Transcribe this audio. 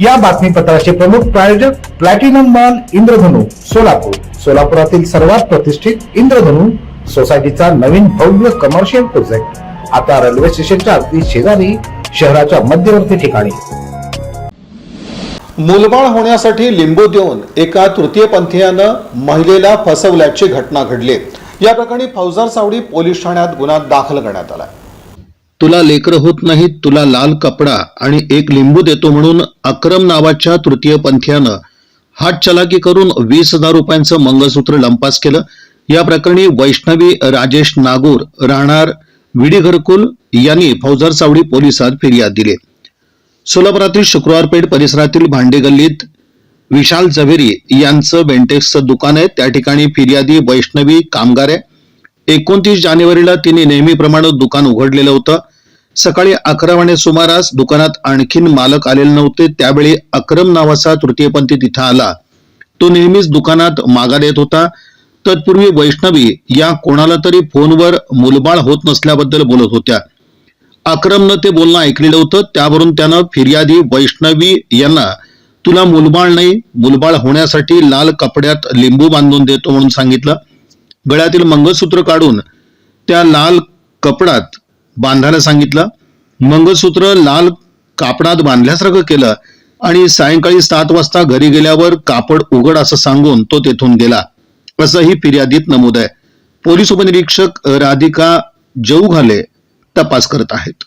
या बातमीपत्राचे प्रमुख प्रायोजक प्लॅटिनम मॉल इंद्रधनु सोलापूर. सोलापुरातील सर्वात प्रतिष्ठित इंद्रधनु सोसायटीचा नवीन भव्य कमर्शियल प्रोजेक्ट आता रेल्वे स्टेशनच्या अगदी शेजारी शहराच्या मध्यवर्ती ठिकाणी. मुलबाळ होण्यासाठी लिंबू देऊन एका तृतीयपंथीयानं महिलेला फसवल्याची घटना घडली. या प्रकरणी फौजदार सावडी पोलीस ठाण्यात गुन्हा दाखल करण्यात आला तुला लेकर होत नाहीत तुला लाल कपडा आणि एक लिंबू देतो म्हणून अक्रम नावाच्या तृतीयपंथीयानं हात चलाकी करून वीस हजार रुपयांचं मंगळसूत्र लंपास केलं. या प्रकरणी वैष्णवी राजेश नागूर राहणार विडी घरकुल यांनी फौजदार सावडी पोलिसात फिर्याद दिली. सोलापुरातील शुक्रवारपेठ परिसरातील भांडे गल्लीत विशाल झवेरी यांचं बेंटेक्सचं दुकान आहे. त्या ठिकाणी फिर्यादी वैष्णवी कामगार आहे. एकोणतीस जानेवारीला तिने नेहमीप्रमाणे दुकान उघडलेलं होतं. सकाळी अकरा वाणे सुमारास दुकानात आणखीन मालक आलेले नव्हते. त्यावेळी अक्रम नावाचा तृतीयपंथी तिथं आला. तो नेहमीच दुकानात मागा देत होता. तत्पूर्वी वैष्णवी या कोणाला तरी फोनवर मुलबाळ होत नसल्याबद्दल बोलत होत्या. अक्रमनं ते बोलणं ऐकलेलं होतं. त्यावरून त्यानं फिर्यादी वैष्णवी यांना तुला मुलबाळ नाही. मुलबाळ होण्यासाठी लाल कपड्यात लिंबू बांधून देतो म्हणून सांगितलं. गळ्यातील मंगळसूत्र काढून त्या लाल कपडात बांधायला सांगितलं. मंगळसूत्र लाल कापडात बांधल्यासारखं केलं आणि सायंकाळी सात वाजता घरी गेल्यावर कापड उघड असं सांगून तो तेथून गेला. असंही फिर्यादीत नमूद आहे. पोलीस उपनिरीक्षक राधिका जऊ घाले तपास करत आहेत.